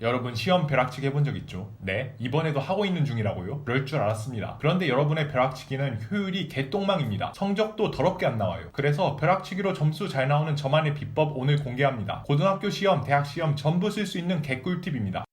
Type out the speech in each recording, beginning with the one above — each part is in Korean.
여러분 시험 벼락치기 해본 적 있죠? 네, 이번에도 하고 있는 중이라고요? 그럴 줄 알았습니다. 그런데 여러분의 벼락치기는 효율이 개똥망입니다. 성적도 더럽게 안 나와요. 그래서 벼락치기로 점수 잘 나오는 저만의 비법 오늘 공개합니다. 고등학교 시험, 대학 시험 전부 쓸 수 있는 개꿀팁입니다.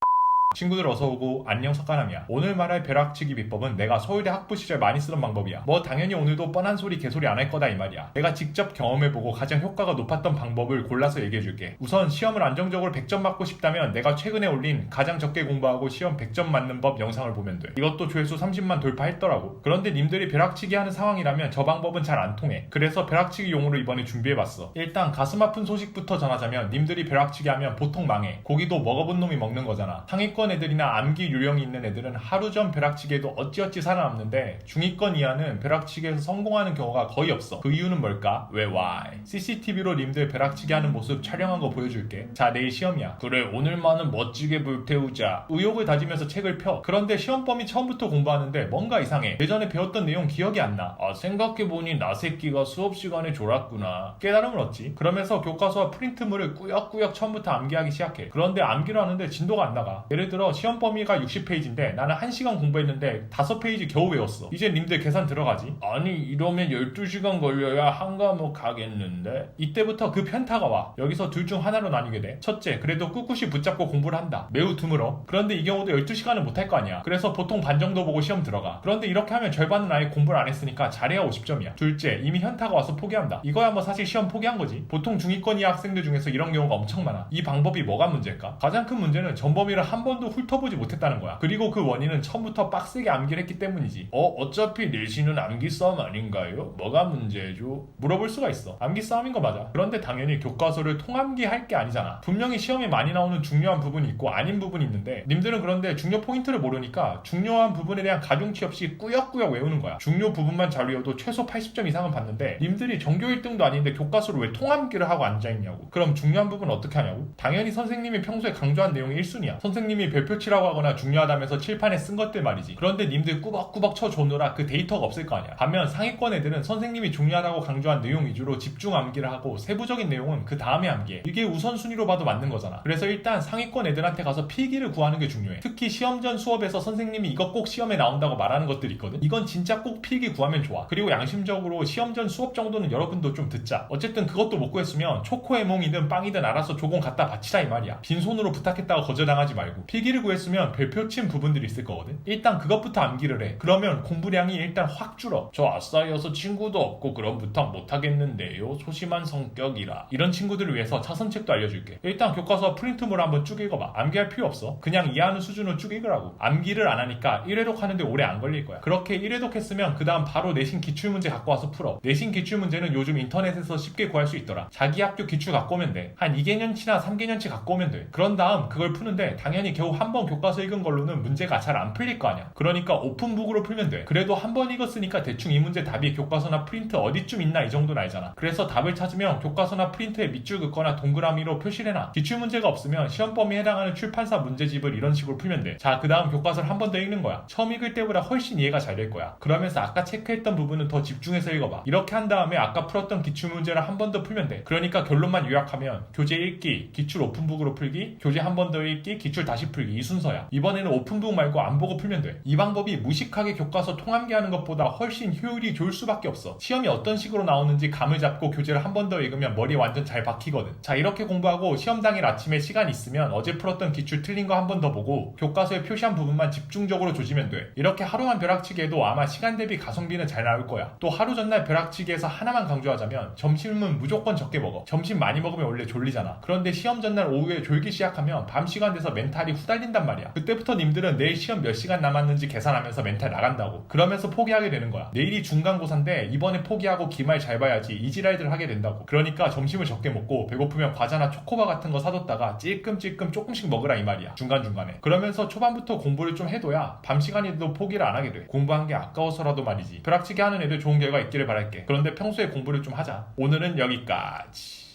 친구들 어서오고 안녕 석가남이야. 오늘 말할 벼락치기 비법은 내가 서울대 학부 시절 많이 쓰던 방법이야. 뭐 당연히 오늘도 뻔한 소리 개소리 안 할 거다 이 말이야. 내가 직접 경험해보고 가장 효과가 높았던 방법을 골라서 얘기해줄게. 우선 시험을 안정적으로 100점 맞고 싶다면 내가 최근에 올린 가장 적게 공부하고 시험 100점 맞는 법 영상을 보면 돼. 이것도 조회수 30만 돌파했더라고. 그런데 님들이 벼락치기 하는 상황이라면 저 방법은 잘 안 통해. 그래서 벼락치기 용으로 이번에 준비해봤어. 일단 가슴 아픈 소식부터 전하자면 님들이 벼락치기 하면 보통 망해. 고기도 먹어본 놈이 먹는 거잖아. 상위권 애들이나 암기 유형이 있는 애들은 하루 전 벼락치기에도 어찌어찌 살아남는데 중위권 이하는 벼락치기에서 성공하는 경우가 거의 없어. 그 이유는 뭘까? 왜 why? CCTV로 님들 벼락치기 하는 모습 촬영한 거 보여줄게. 자 내일 시험이야. 그래 오늘만은 멋지게 불태우자. 의욕을 다지면서 책을 펴. 그런데 시험범위 처음부터 공부하는데 뭔가 이상해. 예전에 배웠던 내용 기억이 안 나. 아 생각해보니 나 새끼가 수업 시간에 졸았구나. 깨달음을 얻지. 그러면서 교과서와 프린트물을 꾸역꾸역 처음부터 암기하기 시작해. 그런데 암기를 하는데 진도가 안 나가. 예를 들어 시험 범위가 60페이지인데 나는 1시간 공부했는데 5페이지 겨우 외웠어. 이제 님들 계산 들어가지? 아니 이러면 12시간 걸려야 한 과목 가겠는데? 이때부터 그 편타가 와. 여기서 둘 중 하나로 나뉘게 돼. 첫째 그래도 꿋꿋이 붙잡고 공부를 한다. 매우 드물어. 그런데 이 경우도 12시간을 못할 거 아니야. 그래서 보통 반 정도 보고 시험 들어가. 그런데 이렇게 하면 절반은 아예 공부를 안 했으니까 잘해야 50점이야. 둘째 이미 현타가 와서 포기한다. 이거야 뭐 사실 시험 포기한 거지. 보통 중위권 이하 학생들 중에서 이런 경우가 엄청 많아. 이 방법이 뭐가 문제일까? 가장 큰 문제는 전범위를 한번 도 훑어보지 못했다는 거야. 그리고 그 원인은 처음부터 빡세게 암기를 했기 때문이지. 어 어차피 내신은 암기 싸움 아닌가요? 뭐가 문제죠? 물어볼 수가 있어. 암기 싸움인 거 맞아. 그런데 당연히 교과서를 통암기 할 게 아니잖아. 분명히 시험에 많이 나오는 중요한 부분이 있고 아닌 부분이 있는데 님들은 그런데 중요 포인트를 모르니까 중요한 부분에 대한 가중치 없이 꾸역꾸역 외우는 거야. 중요 부분만 잘 외워도 최소 80점 이상은 받는데 님들이 전교 1등도 아닌데 교과서를 왜 통암기를 하고 앉아있냐고. 그럼 중요한 부분 어떻게 하냐고? 당연히 선생님이 평소에 강조한 내용이 1순위야. 선생님이 별표치라고 하거나 중요하다면서 칠판에 쓴 것들 말이지. 그런데 님들 꾸벅꾸벅 쳐줘노라 그 데이터가 없을 거 아니야. 반면 상위권 애들은 선생님이 중요하다고 강조한 내용 위주로 집중 암기를 하고 세부적인 내용은 그 다음에 암기해. 이게 우선순위로 봐도 맞는 거잖아. 그래서 일단 상위권 애들한테 가서 필기를 구하는 게 중요해. 특히 시험 전 수업에서 선생님이 이거 꼭 시험에 나온다고 말하는 것들이 있거든. 이건 진짜 꼭 필기 구하면 좋아. 그리고 양심적으로 시험 전 수업 정도는 여러분도 좀 듣자. 어쨌든 그것도 못 구했으면 초코에몽이든 빵이든 알아서 조금 갖다 바치라 이 말이야. 빈손으로 부탁했다가 거절당하지 말고. 필기 를 구했으면 별표 친 부분들이 있을 거거든. 일단 그것부터 암기를 해. 그러면 공부량이 일단 확 줄어. 저 아싸여서 친구도 없고 그럼 부탁 못하겠는데요. 소심한 성격이라. 이런 친구들을 위해서 차선책도 알려줄게. 일단 교과서 프린트물 한번 쭉 읽어봐. 암기할 필요 없어. 그냥 이해하는 수준으로 쭉 읽으라고. 암기를 안 하니까 1회독 하는데 오래 안 걸릴 거야. 그렇게 1회독 했으면 그 다음 바로 내신 기출문제 갖고 와서 풀어. 내신 기출문제는 요즘 인터넷에서 쉽게 구할 수 있더라. 자기 학교 기출 갖고 오면 돼한 2개년치나 3개년치 갖고 오면 돼. 그런 다음 그걸 푸는데 당연히 겨우 한 번 교과서 읽은 걸로는 문제가 잘 안 풀릴 거 아니야. 그러니까 오픈북으로 풀면 돼. 그래도 한 번 읽었으니까 대충 이 문제 답이 교과서나 프린트 어디쯤 있나 이 정도는 알잖아. 그래서 답을 찾으면 교과서나 프린트에 밑줄 긋거나 동그라미로 표시를 해놔. 기출 문제가 없으면 시험 범위에 해당하는 출판사 문제집을 이런 식으로 풀면 돼 자 그 다음 교과서를 한 번 더 읽는 거야. 처음 읽을 때보다 훨씬 이해가 잘 될 거야. 그러면서 아까 체크했던 부분은 더 집중해서 읽어봐. 이렇게 한 다음에 아까 풀었던 기출 문제를 한 번 더 풀면 돼. 그러니까 결론만 요약하면 교재 읽기 기출 오픈북으로 풀기 교재 한 번 더 읽기 기출 다시 풀기 이 순서야. 이번에는 오픈북 말고 안 보고 풀면 돼. 이 방법이 무식하게 교과서 통암기하는 것보다 훨씬 효율이 좋을 수밖에 없어. 시험이 어떤 식으로 나오는지 감을 잡고 교재를 한 번 더 읽으면 머리에 완전 잘 박히거든. 자 이렇게 공부하고 시험 당일 아침에 시간 있으면 어제 풀었던 기출 틀린 거 한 번 더 보고 교과서에 표시한 부분만 집중적으로 조지면 돼. 이렇게 하루만 벼락치기 해도 아마 시간 대비 가성비는 잘 나올 거야. 또 하루 전날 벼락치기에서 하나만 강조하자면 점심은 무조건 적게 먹어. 점심 많이 먹으면 원래 졸리잖아. 그런데 시험 전날 오후에 졸기 시작하면 밤 시간 돼서 멘탈이 후달린단 말이야. 그때부터 님들은 내일 시험 몇 시간 남았는지 계산하면서 멘탈 나간다고 그러면서 포기하게 되는 거야. 내일이 중간고사인데 이번에 포기하고 기말 잘 봐야지 이지랄들 하게 된다고. 그러니까 점심을 적게 먹고 배고프면 과자나 초코바 같은 거 사뒀다가 찔끔찔끔 조금씩 먹으라 이 말이야. 중간중간에. 그러면서 초반부터 공부를 좀 해둬야 밤 시간에도 포기를 안 하게 돼. 공부한 게 아까워서라도 말이지. 벼락치기 하는 애들 좋은 결과 있기를 바랄게. 그런데 평소에 공부를 좀 하자. 오늘은 여기까지